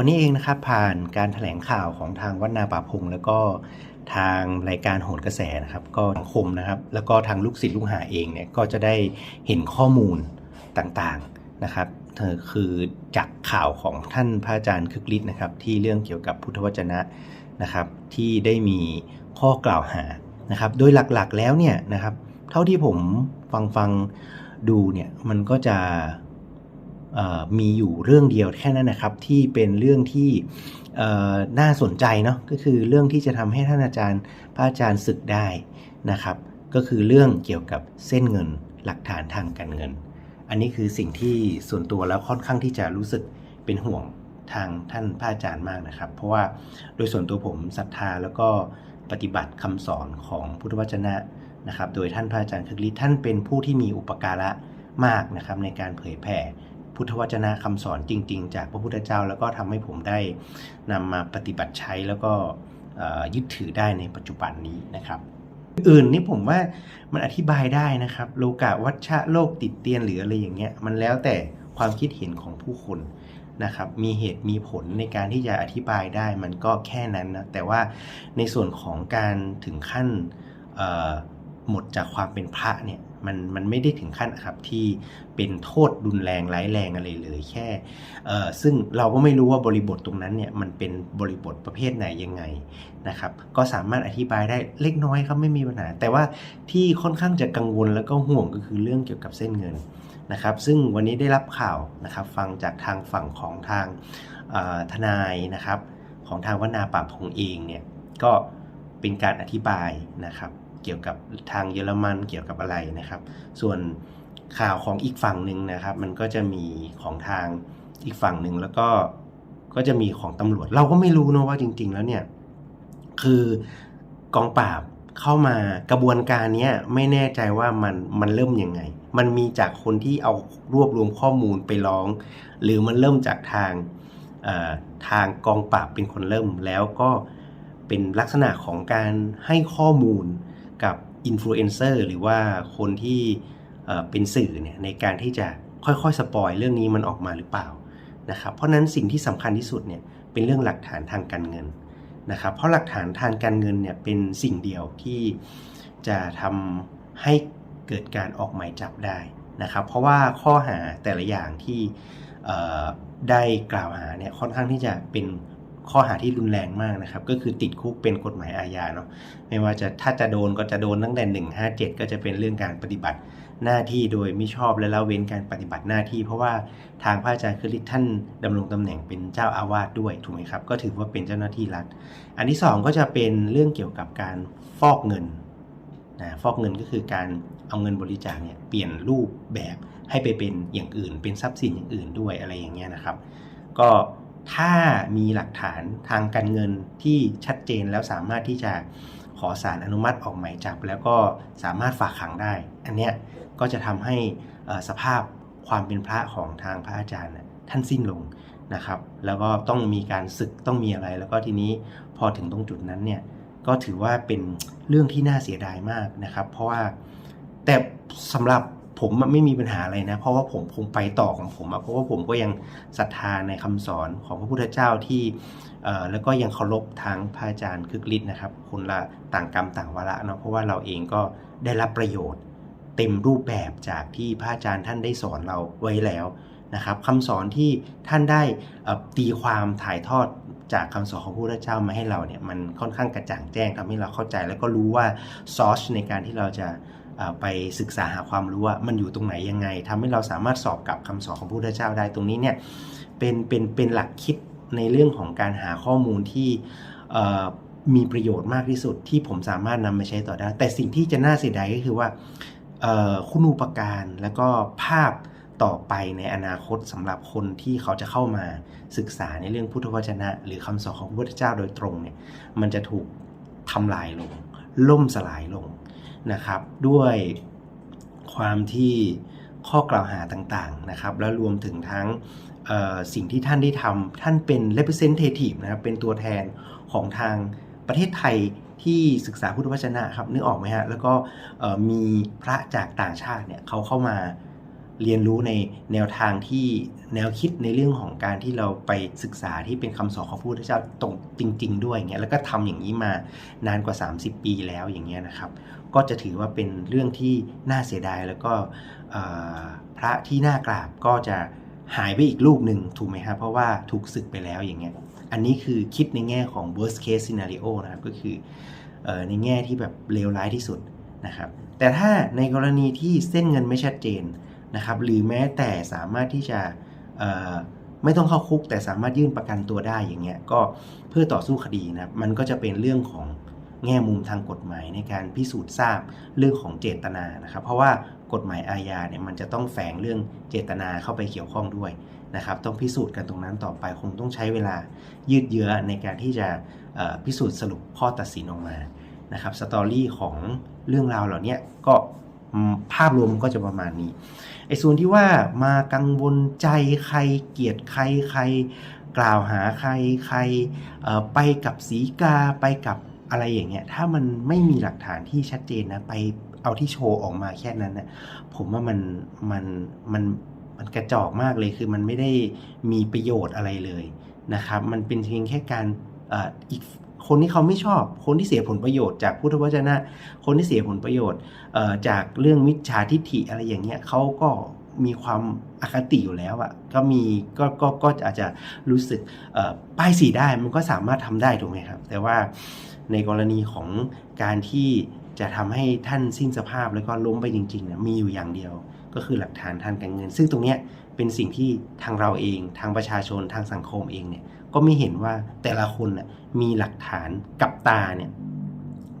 วันนี้เองนะครับผ่านการถแถลงข่าวของทางวัดนาป่าพงแล้วก็ทางรายการโหนกระแสนะครับ ก็สังคมนะครับ แล้วก็ทางลูกศิษย์ลูกหาเองเนี่ยก็จะได้เห็นข้อมูลต่างๆนะครับเธอคือจากข่าวของท่านพระอาจารย์คึกฤทธิ์นะครับ ที่เรื่องเกี่ยวกับพุทธวจนะนะครับ ที่ได้มีข้อกล่าวหานะครับ โดยหลักๆแล้วเนี่ยนะครับ เท่าที่ผมฟังฟังดูเนี่ยมันก็จะ มีอยู่เรื่องเดียวแค่นั้นนะครับ ที่เป็นเรื่องที่น่าสนใจเนาะก็คือเรื่องที่จะทำให้ท่านอาจารย์พระอาจารย์ศึกได้นะครับ ก็คือเรื่องเกี่ยวกับเส้นเงินหลักฐานทางการเงิน อันนี้คือสิ่งที่ส่วนตัวแล้วค่อนข้างที่จะรู้สึกเป็นห่วงทางท่านพระอาจารย์มากนะครับ เพราะว่าโดยส่วนตัวผมศรัทธาแล้วก็ปฏิบัติคำสอนของพุทธวจนะนะครับ โดยท่านพระอาจารย์คึกฤทธิ์ท่านเป็นผู้ที่มีอุปการะมากนะครับในการเผยแผ่ พุทธวจนะคำสอนจริง ๆ จากพระพุทธเจ้า แล้วก็ทำให้ผมได้นำมาปฏิบัติใช้แล้วก็ยึดถือได้ในปัจจุบันนี้นะครับอื่นนี่ผมว่ามันอธิบายได้นะครับ โลกาวัชชะโลกติดเตียนหรืออะไรอย่างเงี้ยมันแล้วแต่ความคิดเห็นของผู้คนนะครับ มีเหตุมีผลในการที่จะอธิบายได้มันก็แค่นั้นนะแต่ว่าในส่วนของการถึงขั้นหมดจากความเป็นพระเนี่ย มันมันไม่ได้ถึงขั้นครับที่เป็นโทษรุนแรงร้ายแรงอะไรเลยแค่เออซึ่งเราก็ไม่รู้ว่าบริบทตรงนั้นเนี่ยมันเป็นบริบทประเภทไหนยังไงนะครับ ก็สามารถอธิบายได้เล็กน้อยครับไม่มีปัญหา แต่ว่าที่ค่อนข้างจะกังวลแล้วก็ห่วงก็คือเรื่องเกี่ยวกับเส้นเงินนะครับ ซึ่งวันนี้ได้รับข่าวนะครับฟังจากทางฝั่งของทางทนายนะครับ ของทางวนาป่าพงเองเนี่ยก็เป็นการอธิบายนะครับ เกี่ยวกับทางเยอรมันเกี่ยวกับอะไรนะครับ ส่วนข่าวของอีกฝั่งหนึ่งนะครับ มันก็จะมีของทางอีกฝั่งหนึ่งแล้วก็ก็จะมีของตำรวจ เราก็ไม่รู้นะว่าจริง ๆ แล้วเนี่ยคือกองปราบเข้ามากระบวนการนี้ไม่แน่ใจว่ามันมันเริ่มยังไง มันมีจากคนที่เอารวบรวมข้อมูลไปร้อง หรือมันเริ่มจากทางทางกองปราบเป็นคนเริ่มแล้วก็เป็นลักษณะของการให้ข้อมูล กับอินฟลูเอนเซอร์หรือว่าคนที่เป็นสื่อเนี่ยในการที่จะค่อยๆ สปอยเรื่องนี้มันออกมาหรือเปล่านะครับเพราะนั้นสิ่งที่สำคัญที่สุดเนี่ยเป็นเรื่องหลักฐานทางการเงินนะครับเพราะหลักฐานทางการเงินเนี่ยเป็นสิ่งเดียวที่จะทำให้เกิดการออกหมายจับได้นะครับ เพราะว่าข้อหาแต่ละอย่างที่ได้กล่าวหาเนี่ยค่อนข้างที่จะเป็น ข้อหาที่รุนแรงมากนะครับ ก็คือติดคุกเป็นกฎหมายอาญาเนาะไม่ว่าจะถ้าจะโดนก็จะโดนตั้งแต่ 157 ก็จะเป็นเรื่องการปฏิบัติหน้าที่โดยไม่ชอบและละเว้นการปฏิบัติหน้าที่ เพราะว่าทางพระอาจารย์คือท่านดำรงตำแหน่งเป็นเจ้าอาวาสด้วยถูกไหมครับ ก็ถือว่าเป็นเจ้าหน้าที่รัฐ อันที่สองก็จะเป็นเรื่องเกี่ยวกับการฟอกเงินนะฟอกเงินก็คือการเอาเงินบริจาคเนี่ยเปลี่ยนรูปแบบให้ไปเป็นอย่างอื่น เป็นทรัพย์สินอย่างอื่นด้วยอะไรอย่างเงี้ยนะครับ ก็ ถ้ามีหลักฐานทางการเงินที่ชัดเจนแล้วสามารถที่จะขอสารอนุมัติออกหมายจับ แล้วก็สามารถฝากขังได้ อันเนี้ยก็จะทำให้สภาพความเป็นพระของทางพระอาจารย์น่ะท่านสิ้นลงนะครับ แล้วก็ต้องมีการศึกต้องมีอะไร แล้วก็ทีนี้พอถึงตรงจุดนั้นเนี่ยก็ถือว่าเป็นเรื่องที่น่าเสียดายมากนะครับ เพราะว่าแต่สำหรับ ผมไม่มีปัญหาอะไรนะ เพราะว่าผมคงไปต่อของผมอะเพราะว่าผมก็ยังศรัทธาในคำสอนของพระพุทธเจ้าที่แล้วก็ยังเคารพทางพระอาจารย์คึกฤทธิ์นะครับ คนละต่างกรรมต่างวาระเนาะเพราะว่าเราเองก็ได้รับประโยชน์ เต็มรูปแบบจากที่พระอาจารย์ท่านได้สอนเราไว้แล้วนะครับคำสอนที่ท่านได้ตีความถ่ายทอดจากคำสอนของพระพุทธเจ้ามาให้เราเนี่ยมันค่อนข้างกระจ่างแจ้งทำให้เราเข้าใจ แล้วก็รู้ว่าซอสในการที่เราจะ ไปศึกษาหาความรู้ว่ามันอยู่ตรงไหนยังไงทำให้เราสามารถสอบกับคำสอนของพระพุทธเจ้าได้ตรงนี้เนี่ยเป็นเป็นเป็นหลักคิดในเรื่องของการหาข้อมูลที่มีประโยชน์มากที่สุดที่ผมสามารถนำมาใช้ต่อได้ แต่สิ่งที่จะน่าเสียดายก็คือว่าเอ่อคุณูปการแล้วก็ภาพต่อไปในอนาคตสำหรับคนที่เขาจะเข้ามาศึกษาในเรื่องพุทธวจนะ หรือคำสอนของพระพุทธเจ้าโดยตรงเนี่ยมันจะถูกทำลายลง ล่มสลายลง นะครับด้วยความที่ข้อกล่าวหาต่างๆนะครับแล้วรวมถึงทั้งสิ่งที่ท่านได้ทำท่านเป็น representative นะครับเป็นตัวแทนของทางประเทศไทยที่ศึกษาพุทธวจนะครับนึกออกไหมฮะแล้วก็มีพระจากต่างชาติเนี่ยเขาเข้ามา เรียนรู้ในแนวทางที่แนวคิดในเรื่องของการที่เราไปศึกษาที่เป็นคำสอนของพระพุทธเจ้าตรงจริง ๆ ด้วยอย่างเงี้ยแล้วก็ทำอย่างนี้มานานกว่า 30 ปีแล้วอย่างเงี้ยนะครับ ก็จะถือว่าเป็นเรื่องที่น่าเสียดายแล้วก็พระที่น่ากราบก็จะหายไปอีกลูกหนึ่งถูกไหมครับเพราะว่าถูกศึกไปแล้วอย่างเงี้ยอันนี้คือคิดในแง่ของ worst case scenario นะครับก็คืออในแง่ที่แบบเลวร้ายที่สุดนะครับแต่ถ้าในกรณีที่เส้นเงินไม่ชัดเจน นะครับหรือแม้แต่สามารถที่จะไม่ต้องเข้าคุก แต่สามารถยื่นประกันตัวได้อย่างเงี้ยก็เพื่อต่อสู้คดีนะครับมันก็จะเป็นเรื่องของแง่มุมทางกฎหมายในการพิสูจน์ทราบเรื่องของเจตนานะครับ เพราะว่ากฎหมายอาญาเนี่ยมันจะต้องแฝงเรื่องเจตนาเข้าไปเกี่ยวข้องด้วยนะครับ ต้องพิสูจน์กันตรงนั้นต่อไปคงต้องใช้เวลายืดเยื้อในการที่จะพิสูจน์สรุปข้อตัดสินออกมานะครับสตอรี่ของเรื่องราวเหล่านี้ก็ ภาพรวมมันก็จะประมาณนี้ไอ้ส่วนที่ว่ามากังวลใจใครเกลียดใครใคร กล่าวหาใครใครไปกับสีกาไปกับอะไรอย่างเงี้ยถ้ามันไม่มีหลักฐานที่ชัดเจนนะไปเอาที่โชว์ออกมาแค่นั้นนะผมว่ามันมันมันมันกระจอกมากเลยคือมันไม่ได้มีประโยชน์อะไรเลยนะครับ มันเป็นเพียงแค่การออีก คนที่เขาไม่ชอบ คนที่เสียผลประโยชน์จากพุทธวจนะ คนที่เสียผลประโยชน์จากเรื่องมิจฉาทิฐิอะไรอย่างเงี้ยเขาก็มีความอคติอยู่แล้วอะ่ะก็มีก็ก็ก็อาจจะรู้สึกป้ายสีได้มันก็สามารถทำได้ถูกไหมครับ แต่ว่าในกรณีของการที่จะทำให้ท่านสิ้นสภาพแล้วก็ล้มไปจริงๆเนี่ยมีอยู่อย่างเดียว ก็คือหลักฐานทางการเงิน ซึ่งตรงเนี้ยเป็นสิ่งที่ทางเราเองทางประชาชนทางสังคมเองเนี่ย ก็ไม่เห็นว่าแต่ละคนน่ะมีหลักฐานกับตาเนี่ย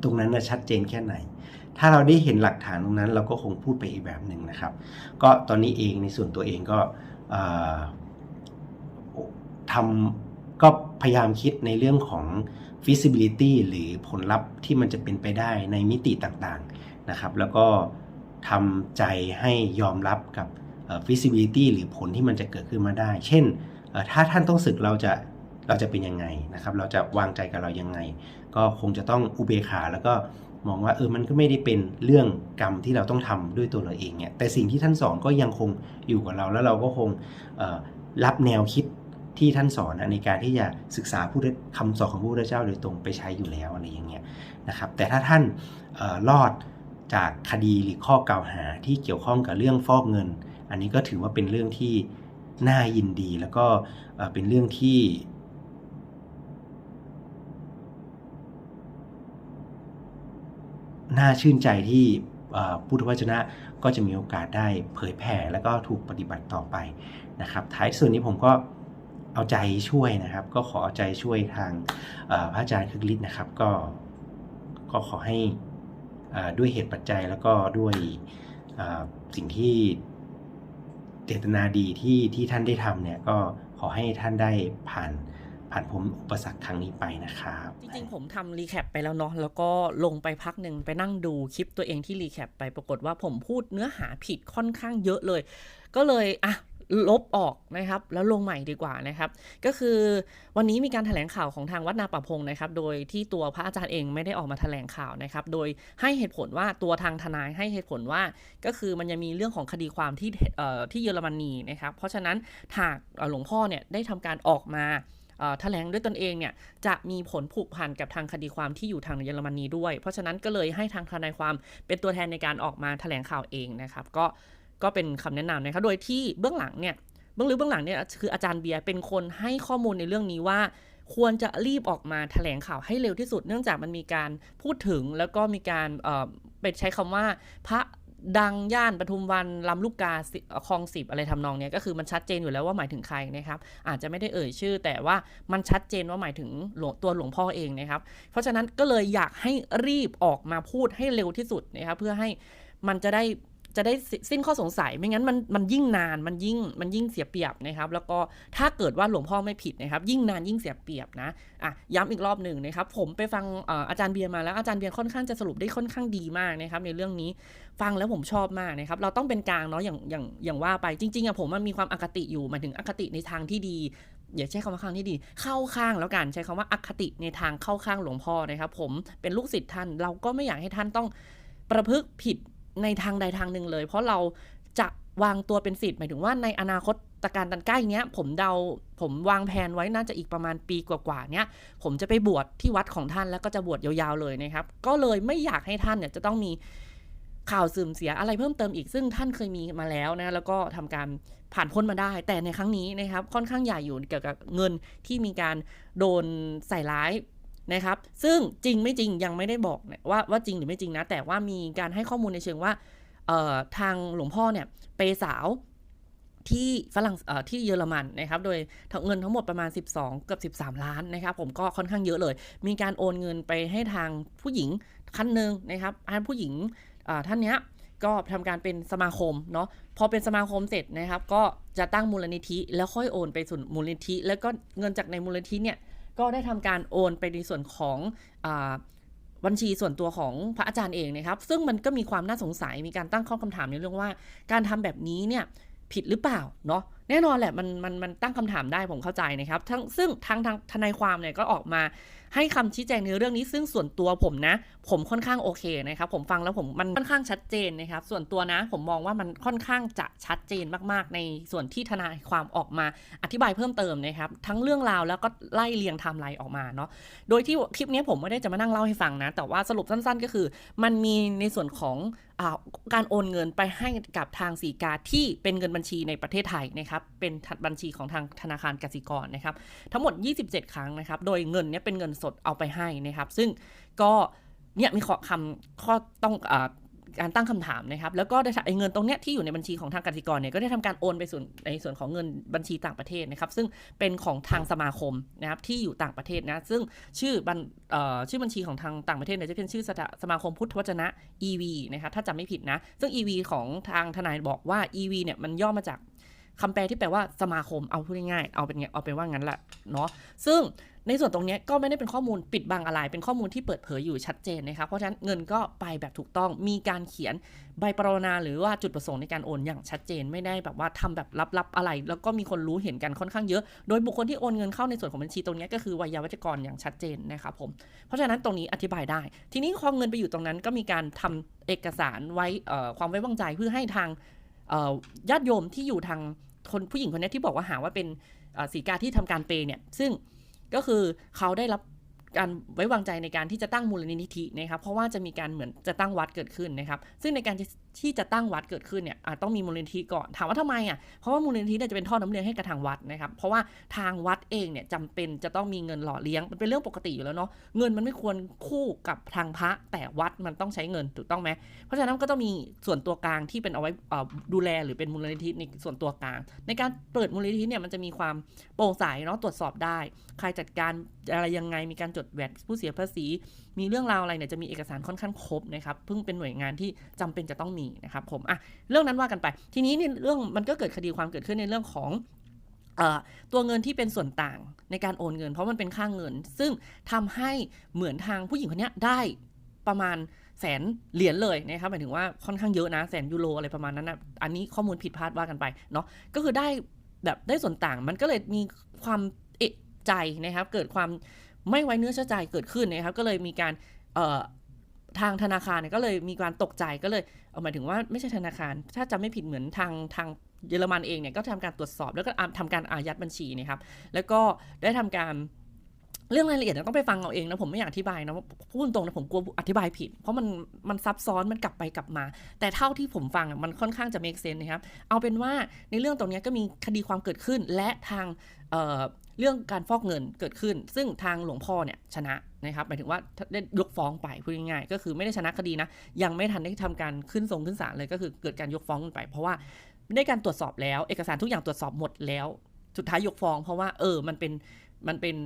ตรงนั้นน่ะชัดเจนแค่ไหน ถ้าเราได้เห็นหลักฐานตรงนั้นเราก็คงพูดไปอีกแบบหนึ่งนะครับ ก็ตอนนี้เองในส่วนตัวเองก็ทำก็พยายามคิดในเรื่องของ feasibility หรือผลลัพธ์ที่มันจะเป็นไปได้ในมิติต่างๆนะครับ แล้วก็ทำใจให้ยอมรับกับ feasibility หรือผลที่มันจะเกิดขึ้นมาได้ เช่น ถ้าท่านต้องศึกเราจะ เราจะเป็นยังไงนะครับ เราจะวางใจกับเรายังไง ก็คงจะต้องอุเบกขาแล้วก็มองว่าเออมันก็ไม่ได้เป็นเรื่องกรรมที่เราต้องทำด้วยตัวเราเองเนี่ยแต่สิ่งที่ท่านสอนก็ยังคงอยู่กับเราแล้วเราก็คงรับแนวคิดที่ท่านสอนนะในการที่จะศึกษาผู้คำสอนของพระพุทธเจ้าโดยตรงไปใช้อยู่แล้วอะไรอย่างเงี้ยนะครับแต่ถ้าท่านออรอดจากคดีหรือข้อกล่าวหาที่เกี่ยวข้องกับเรื่องฟอกเงิน อันนี้ก็ถือว่าเป็นเรื่องที่น่ายินดี แล้วก็เป็นเรื่องที่ น่าชื่นใจที่พุทธวจนะก็จะมีโอกาสได้เผยแผ่แล้วก็ถูกปฏิบัติต่อไปนะครับ ท้ายส่วนนี้ผมก็เอาใจช่วยนะครับ ก็ขอเอาใจช่วยทางพระอาจารย์คึกฤทธิ์นะครับ ก็ก็ขอให้ด้วยเหตุปัจจัยแล้วก็ด้วยสิ่งที่เจตนาดีที่ที่ท่านได้ทำเนี่ยก็ขอให้ท่านได้ผ่าน ผ่านพ้นอุปสรรคครั้งนี้ไปนะครับ จริงๆ ผมทำรีแคปไปแล้วเนาะแล้วก็ลงไปพักหนึ่งไปนั่งดูคลิปตัวเองที่รีแคปไปปรากฏว่าผมพูดเนื้อหาผิดค่อนข้างเยอะเลย ก็เลยอะลบออกนะครับ แล้วลงใหม่ดีกว่านะครับ ก็คือวันนี้มีการแถลงข่าวของทางวัดนาป่าพงนะครับ โดยที่ตัวพระอาจารย์เองไม่ได้ออกมาแถลงข่าวนะครับ โดยให้เหตุผลว่าตัวทางทนายให้เหตุผลว่า ก็คือมันยังมีเรื่องของคดีความที่เอ่อที่เยอรมนีนะครับ เพราะฉะนั้นหากหลวงพ่อเนี่ยได้ทำการออกมา แถลงด้วยตนเองเนี่ยจะมีผลผูกพันกับทางคดีความที่อยู่ทางเยอรมนีด้วย เพราะฉะนั้นก็เลยให้ทางทนายความเป็นตัวแทนในการออกมาแถลงข่าวเองนะครับ ก็ก็เป็นคำแนะนำนะครับโดยที่เบื้องหลังเนี่ยเบื้องลึกเบื้องหลังเนี่ยคืออาจารย์เบียร์เป็นคนให้ข้อมูลในเรื่องนี้ว่าควรจะรีบออกมาแถลงข่าวให้เร็วที่สุด เนื่องจากมันมีการพูดถึงแล้วก็มีการเอ่อเป็นใช้คำว่าพระ ดังย่านปทุมวันลำลูกกาคลองสิบอะไรทำนองเนี้ยก็คือมันชัดเจนอยู่แล้วว่าหมายถึงใครนะครับอาจจะไม่ได้เอ่ยชื่อ แต่ว่ามันชัดเจนว่าหมายถึงหลวงตัวหลวงพ่อเองนะครับ เพราะฉะนั้นก็เลยอยากให้รีบออกมาพูดให้เร็วที่สุดนะครับเพื่อให้มันจะได้ จะได้สิ้นข้อสงสัยไม่งั้นมันมันยิ่งนานมันยิ่งมันยิ่งเสียเปรียบนะครับ แล้วก็ถ้าเกิดว่าหลวงพ่อไม่ผิดนะครับ ยิ่งนานยิ่งเสียเปรียบนะอะย้ำอีกรอบหนึ่งนะครับ ผมไปฟังอาจารย์เบียร์มาแล้วอาจารย์เบียร์ค่อนข้างจะสรุปได้ค่อนข้างดีมากนะครับ ในเรื่องนี้ฟังแล้วผมชอบมากนะครับ เราต้องเป็นกลางเนาะอย่างอย่างอย่างว่าไปจริงๆอะผมมันมีความอคติอยู่หมายถึงอคติในทางที่ดีอย่าใช้คำว่าข้างที่ดี เข้าข้างแล้วกันใช้คำว่าอคติในทางเข้าข้างหลวงพ่อนะครับ ผมเป็นลูกศิษย์ท่านเราก็ไม่อยากให้ท่านต้องประพฤติผิด ในทางใดทางหนึ่งเลย เพราะเราจะวางตัวเป็นสิทธิ์หมายถึงว่าในอนาคตตการตันใกล้เนี้ยผมเดาผมวางแผนไว้น่าจะอีกประมาณปีกว่าๆเนี้ยผมจะไปบวชที่วัดของท่านแล้วก็จะบวชยาวๆเลยนะครับ ก็เลยไม่อยากให้ท่านเนี่ยจะต้องมีข่าวเสื่อมเสียอะไรเพิ่มเติมอีกซึ่งท่านเคยมีมาแล้วนะแล้วก็ทำการผ่านพ้นมาได้ แต่ในครั้งนี้นะครับค่อนข้างใหญ่อยู่เกี่ยวกับเงินที่มีการโดนใส่ร้าย นะครับ ซึ่งจริงไม่จริงยังไม่ได้บอกว่าว่าจริงหรือไม่จริงนะ แต่ว่ามีการให้ข้อมูลในเชิงว่าทางหลวงพ่อเนี่ยเปย์สาวที่ฝรั่งที่เยอรมันนะครับ โดยเงินทั้งหมดประมาณ 12เกือบ13 ล้านนะครับ ผมก็ค่อนข้างเยอะเลย มีการโอนเงินไปให้ทางผู้หญิงท่านหนึ่งนะครับอันผู้หญิงท่านเนี้ยก็ทำการเป็นสมาคมเนาะพอเป็นสมาคมเสร็จนะครับ ก็จะตั้งมูลนิธิ แล้วค่อยโอนไปสู่มูลนิธิ แล้วก็เงินจากในมูลนิธิเนี่ย ก็ได้ทำการโอนไปในส่วนของอบัญชีส่วนตัวของพระอาจารย์เองนะครับ ซึ่งมันก็มีความน่าสงสัยมีการตั้งข้อคำถามในเรื่องว่า การทำแบบนี้เนี่ยผิดหรือเปล่าเนาะ แน่นอนแหละมันมันมันตั้งคำถามได้ผมเข้าใจนะครับทั้งซึ่งทางทางทนายความเนี่ยก็ออกมาให้คำชี้แจงในเรื่องนี้ ซึ่งส่วนตัวผมนะ ผมค่อนข้างโอเคนะครับผมฟังแล้วผมมันค่อนข้างชัดเจนนะครับ ส่วนตัวนะ ผมมองว่ามันค่อนข้างจะชัดเจนมากๆ ในส่วนที่ทนายความออกมาอธิบายเพิ่มเติมนะครับ ทั้งเรื่องราวแล้วก็ไล่เรียงไทม์ไลน์ออกมาเนาะโดยที่คลิปนี้ผมไม่ได้จะมานั่งเล่าให้ฟังนะ แต่ว่าสรุปสั้น ๆ ก็คือ มันมีในส่วนของอการโอนเงินไปให้กับทางสีกาที่เป็นเงินบัญชีในประเทศไทยนะครับเป็นบัญชีของทางธนาคารกสิกรนะครับทั้งหมด 27 ครั้งนะครับโดยเงินเนี้ยเป็นเงินสดเอาไปให้นะครับซึ่งก็เนี่ยมีข้อคำข้อต้องอาการตั้งคำถามนะครับ แล้วก็ได้ไอ้เงินตรงเนี้ยที่อยู่ในบัญชีของทางกสิกรเนี่ยก็ได้ทำการโอนไปส่วนในส่วนของเงินบัญชีต่างประเทศนะครับ ซึ่งเป็นของทางสมาคมนะครับที่อยู่ต่างประเทศนะซึ่งชื่อบัญชื่อบัญชีของทางต่างประเทศเนี่ยจะเป็นชื่อสสมาคมพุทธวจนะ EV นะครับถ้าจำไม่ผิดนะ ซึ่ง EV ของทางทนายบอกว่า EV เนี่ยมันย่อมาจาก คำแปลที่แปลว่าสมาคมเอาพูดง่ายๆเอาเป็นไงเอาเป็นว่างั้นแหละเนาะซึ่งในส่วนตรงนี้ก็ไม่ได้เป็นข้อมูลปิดบังอะไร เป็นข้อมูลที่เปิดเผยอยู่ชัดเจนนะครับเพราะฉะนั้นเงินก็ไปแบบถูกต้องมีการเขียนใบปรนนาหรือว่าจุดประสงค์ในการโอนอย่างชัดเจนไม่ได้แบบว่าทำแบบลับๆอะไร แล้วก็มีคนรู้เห็นกันค่อนข้างเยอะ โดยบุคคลที่โอนเงินเข้าในส่วนของบัญชีตรงนี้ก็คือวัยวัจกรอย่างชัดเจนนะครับผมเพราะฉะนั้นตรงนี้อธิบายได้ ทีนี้พอเงินไปอยู่ตรงนั้นก็มีการทำเอกสารไว้ความไว้วางใจเพื่อให้ทางญาติโยมที่อยู่ทาง คนผู้หญิงคนนี้ที่บอกว่าหาว่าเป็นสีกาที่ทำการเปย์เนี่ย ซึ่งก็คือเขาได้รับ การไว้วางใจในการที่จะตั้งมูลนิธินะครับเพราะว่าจะมีการเหมือนจะตั้งวัดเกิดขึ้นนะครับซึ่งในการที่จะตั้งวัดเกิดขึ้นเนี่ยอาจต้องมีมูลนิธิก่อนถามว่าทำไมอะเพราะว่ามูลนิธิเนี่ยจะเป็นท่อน้ำเลี้ยงให้กับทางวัดนะครับเพราะว่าทางวัดเองเนี่ยจำเป็นจะต้องมีเงินหล่อเลี้ยงมันเป็นเรื่องปกติอยู่แล้วเนาะเงินมันไม่ควรคู่กับทางพระแต่วัดมันต้องใช้เงินถูกต้องไหมเพราะฉะนั้นก็ต้องมีส่วนตัวกลางที่เป็นเอาไว้ดูแลหรือเป็นมูลนิธิในส่วนตัวกลาง ในการเปิดมูลนิธิเนี่ยมันจะมีความโปร่งใสเนาะตรวจสอบได้ ใครจัดการ อะไรยังไงมีการจดแวดผู้เสียภาษี มีเรื่องราวอะไรเนี่ยจะมีเอกสารค่อนข้างครบนะครับเพิ่งเป็นหน่วยงานที่จำเป็นจะต้องมีนะครับผมอะเรื่องนั้นว่ากันไป ทีนี้เนี่ยเรื่องมันก็เกิดคดีความเกิดขึ้นในเรื่องของตัวเงินที่เป็นส่วนต่างในการโอนเงิน เพราะมันเป็นค่างเงิน ซึ่งทำให้เหมือนทางผู้หญิงคนนี้ได้ประมาณแสนเหรียญเลยนะครับหมายถึงว่าค่อนข้างเยอะนะแสนยูโรอะไรประมาณนั้นนะอันนี้ข้อมูลผิดพลาดว่ากันไปเนาะก็คือได้แบบได้ส่วนต่างมันก็เลยมีความ ใจนะครับ เกิดความไม่ไว้เนื้อเชื่อใจเกิดขึ้นนะครับ ก็เลยมีการทางธนาคารก็เลยมีการตกใจก็เลยเอาหมายถึงว่าไม่ใช่ธนาคาร ถ้าจำไม่ผิดเหมือนทางทางเยอรมันเองเนี่ยก็ทำการตรวจสอบแล้วก็ทำการอายัดบัญชีนะครับ แล้วก็ได้ทำการเรื่องรายละเอียดต้องไปฟังเอาเองนะผมไม่อยากอธิบายนะพูดตรงนะผมกลัวอธิบายผิด เพราะมันมันซับซ้อนมันกลับไปกลับมา แต่เท่าที่ผมฟังอะมันค่อนข้างจะ make sense นะครับ เอาเป็นว่าในเรื่องตรงนี้ก็มีคดีความเกิดขึ้นและทาง เรื่องการฟอกเงินเกิดขึ้น ซึ่งทางหลวงพ่อเนี่ยชนะนะครับหมายถึงว่าได้ยกฟ้องไปพูดง่ายๆก็คือไม่ได้ชนะคดีนะยังไม่ทันได้ทำการขึ้นทรงขึ้นศาลเลยก็คือเกิดการยกฟ้องกันไป เพราะว่าได้การตรวจสอบแล้ว เอกสารทุกอย่างตรวจสอบหมดแล้ว สุดท้ายยกฟ้องเพราะว่าเออมันเป็น มันเป็น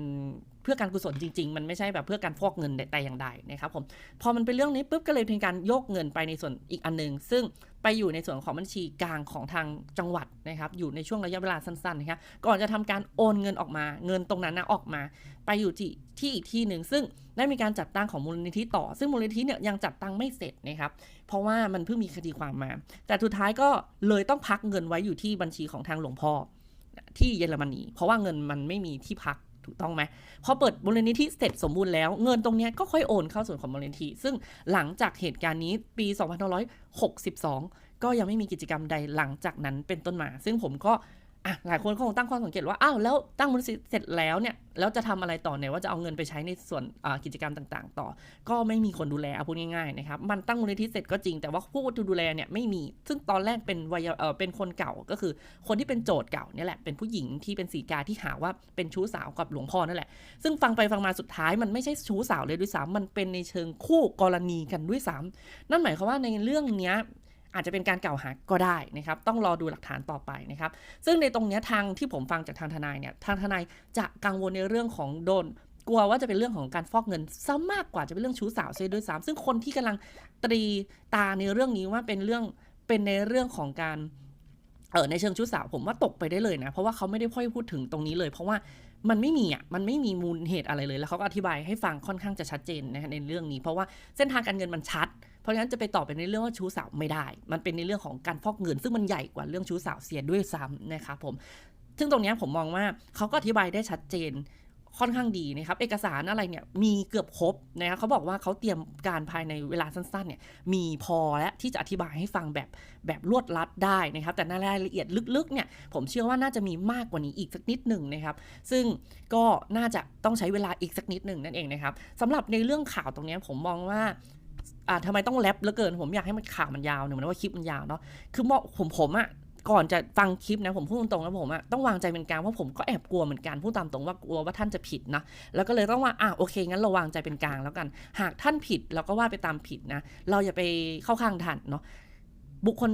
เพื่อการกุศลจริง ๆ มันไม่ใช่แบบเพื่อการฟอกเงินแต่อย่างใดนะครับผม พอมันเป็นเรื่องนี้ปุ๊บก็เลยเป็นการโยกเงินไปในส่วนอีกอันหนึง ซึ่งไปอยู่ในส่วนของบัญชีกลางของทางจังหวัดนะครับ อยู่ในช่วงระยะเวลาสั้นๆนะครับ ก่อนจะทำการโอนเงินออกมา เงินตรงนั้นนะออกมา ไปอยู่ที่ที่อีกที่หนึ่ง ซึ่งได้มีการจัดตั้งของมูลนิธิต่อ ซึ่งมูลนิธิเนี่ยยังจัดตั้งไม่เสร็จนะครับ เพราะว่ามันเพิ่งมีคดีความมา แต่สุดท้ายก็เลยต้องพักเงินไว้อยู่ที่บัญชีของทางหลวงพ่อ ที่เยอรมนี เพราะว่าเงินมันไม่มีที่พักถูกต้องไหมพอเปิดมูลนิธิเสร็จสมบูรณ์แล้ว เงินตรงนี้ก็ค่อยโอนเข้าส่วนของมูลนิธิ ซึ่งหลังจากเหตุการณ์นี้ปี 2562 ก็ยังไม่มีกิจกรรมใดหลังจากนั้นเป็นต้นมา ซึ่งผมก็ อะหลายคนคงตั้งข้อสังเกตว่า อ้าวแล้วตั้งมูลนิธิเสร็จแล้วเนี่ย แล้วจะทำอะไรต่อเนี่ยว่าจะเอาเงินไปใช้ในส่วนกิจกรรมต่าง ๆ ต่อ ก็ไม่มีคนดูแลเอาพูดง่ายๆนะครับ มันตั้งมูลนิธิเสร็จก็จริง แต่ว่าผู้ดูแลเนี่ยไม่มี ซึ่งตอนแรกเป็นวัยเออเป็นคนเก่าก็คือ คนที่เป็นโจทย์เก่าเนี่ยแหละ เป็นผู้หญิงที่เป็นสีกาที่หาว่าเป็นชู้สาวกับหลวงพ่อนั่นแหละ ซึ่งฟังไปฟังมาสุดท้ายมันไม่ใช่ชู้สาวเลยด้วยซ้ำมันเป็นในเชิงคู่กรณีกันด้วยซ้ำนั่นหมายความว่าในเรื่องเนี้ย อาจจะเป็นการกล่าวหาก็ได้นะครับ ต้องรอดูหลักฐานต่อไปนะครับ ซึ่งในตรงนี้ทางที่ผมฟังจากทางทนายเนี่ย ทางทนายจะกังวลในเรื่องของโดนกลัวว่าจะเป็นเรื่องของการฟอกเงินซะมากกว่าจะเป็นเรื่องชู้สาวเสียด้วยซ้ำซึ่งคนที่กำลังตรีตาในเรื่องนี้ว่าเป็นเรื่องเป็นในเรื่องของการเออในเชิงชู้สาวผมว่าตกไปได้เลยนะ เพราะว่าเขาไม่ได้ค่อยพูดถึงตรงนี้เลย เพราะว่ามันไม่มีอะมันไม่มีมูลเหตุอะไรเลย แล้วเขาก็อธิบายให้ฟังค่อนข้างจะชัดเจนนะในเรื่องนี้ เพราะว่าเส้นทางการเงินมันชัด เพราะฉะนั้นจะไปตอบไปในเรื่องว่าชู้สาวไม่ได้ มันเป็นในเรื่องของการฟอกเงิน ซึ่งมันใหญ่กว่าเรื่องชู้สาวเสียด้วยซ้ำนะครับผม ซึ่งตรงนี้ผมมองว่าเขาก็อธิบายได้ชัดเจนค่อนข้างดีนะครับ เอกสารอะไรเนี่ยมีเกือบครบนะครับเขาบอกว่าเขาเตรียมการภายในเวลาสั้นๆเนี่ยมีพอและที่จะอธิบายให้ฟังแบบแบบรวดรัดได้นะครับ แต่ในรายละเอียดลึกๆเนี่ยผมเชื่อว่าน่าจะมีมากกว่านี้อีกสักนิดหนึ่งนะครับ ซึ่งก็น่าจะต้องใช้เวลาอีกสักนิดหนึ่งนั่นเองนะครับสำหรับในเรื่องข่าวตรงนี้ผมมองว่า อ่าทำไมต้องแรปเหลือเกิน ผมอยากให้มันข่าวมันยาวหนึ่งมันว่าคลิปมันยาวเนาะคือมอผมผมอะก่อนจะฟังคลิปนะผมพูดตรงๆแล้วผมอะต้องวางใจเป็นกลางเพราะผมก็แอบกลัวเหมือนกันพูดตามตรงว่ากลัวว่าท่านจะผิดนะแล้วก็เลยต้องว่าอะโอเคงั้นเราวางใจเป็นกลางแล้วกัน หากท่านผิดเราก็ว่าไปตามผิดนะ เราอย่าไปเข้าข้างท่านเนาะบุคคล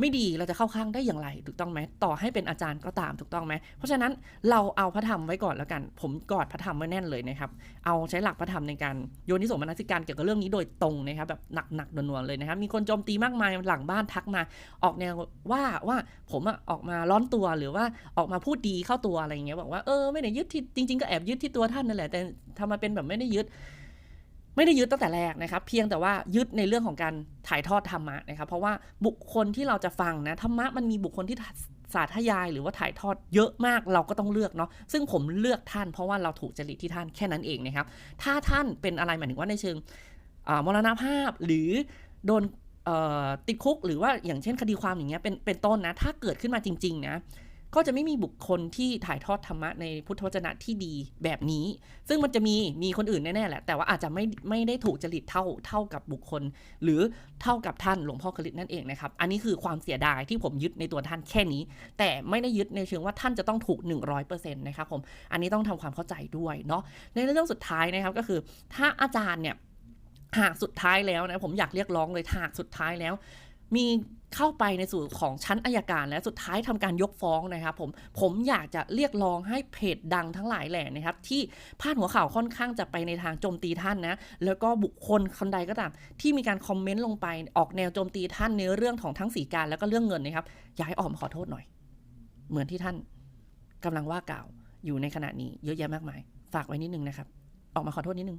ไม่ดีเราจะเข้าข้างได้อย่างไรถูกต้องไหมต่อให้เป็นอาจารย์ก็ตามถูกต้องไหมเพราะฉะนั้นเราเอาพระธรรมไว้ก่อนแล้วกัน ผมกอดพระธรรมไว้แน่นเลยนะครับ เอาใช้หลักพระธรรมในการโยนิสมนสิการเกี่ยวกับเรื่องนี้โดยตรงนะครับแบบหนักๆหน่วงๆเลยนะครับ มีคนโจมตีมากมายหลังบ้านทักมา ออกแนวว่าว่าผมอะออกมาร้อนตัวหรือว่าออกมาพูดดีเข้าตัวอะไรอย่างเงี้ยบอกว่าเออไม่ได้ยึดที่จริง ๆก็แอบยึดที่ตัวท่านนั่นแหละแต่ทำมาเป็นแบบไม่ได้ยึด ไม่ได้ยึดตั้งแต่แรกนะครับ เพียงแต่ว่ายึดในเรื่องของการถ่ายทอดธรรมะนะครับ เพราะว่าบุคคลที่เราจะฟังนะธรรมะมันมีบุคคลที่สาธยายหรือว่าถ่ายทอดเยอะมากเราก็ต้องเลือกเนาะซึ่งผมเลือกท่านเพราะว่าเราถูกจริตที่ท่านแค่นั้นเองนะครับ ถ้าท่านเป็นอะไรหมายถึงว่าในเชิงมรณภาพหรือโดนติดคุกหรือว่าอย่างเช่นคดีความอย่างเงี้ยเป็นเป็นต้นนะ ถ้าเกิดขึ้นมาจริง ๆ นะ ก็จะไม่มีบุคคลที่ถ่ายทอดธรรมะในพุทธวจนะที่ดีแบบนี้ ซึ่งมันจะมีมีคนอื่นแน่ๆแหละ แต่ว่าอาจจะไม่ไม่ได้ถูกจริตเท่าเท่ากับบุคคล หรือเท่ากับท่านหลวงพ่อคลิตนั่นเองนะครับ อันนี้คือความเสียดายที่ผมยึดในตัวท่านแค่นี้ แต่ไม่ได้ยึดในเชิงว่าท่านจะต้องถูก 100%นะครับผม อันนี้ต้องทำความเข้าใจด้วยเนาะ ในเรื่องสุดท้ายนะครับก็คือถ้าอาจารย์เนี่ยหากสุดท้ายแล้วนะผมอยากเรียกร้องเลยหากสุดท้ายแล้ว มีเข้าไปในสู่ของชั้นอายการและสุดท้ายทำการยกฟ้องนะครับผมผมอยากจะเรียกร้องให้เพจดังทั้งหลายแหล่นะครับ ที่พาดหัวข่าวค่อนข้างจะไปในทางโจมตีท่านนะแล้วก็บุคคลคนใดก็ตามที่มีการคอมเมนต์ลงไปออกแนวโจมตีท่านในเรื่องของทั้งสีการแล้วก็เรื่องเงินนะครับอยากให้ออกมาขอโทษหน่อย เหมือนที่ท่านกำลังว่ากล่าวอยู่ในขณะนี้เยอะแยะมากมาย ฝากไว้นิดนึงนะครับ ออกมาขอโทษนิดนึง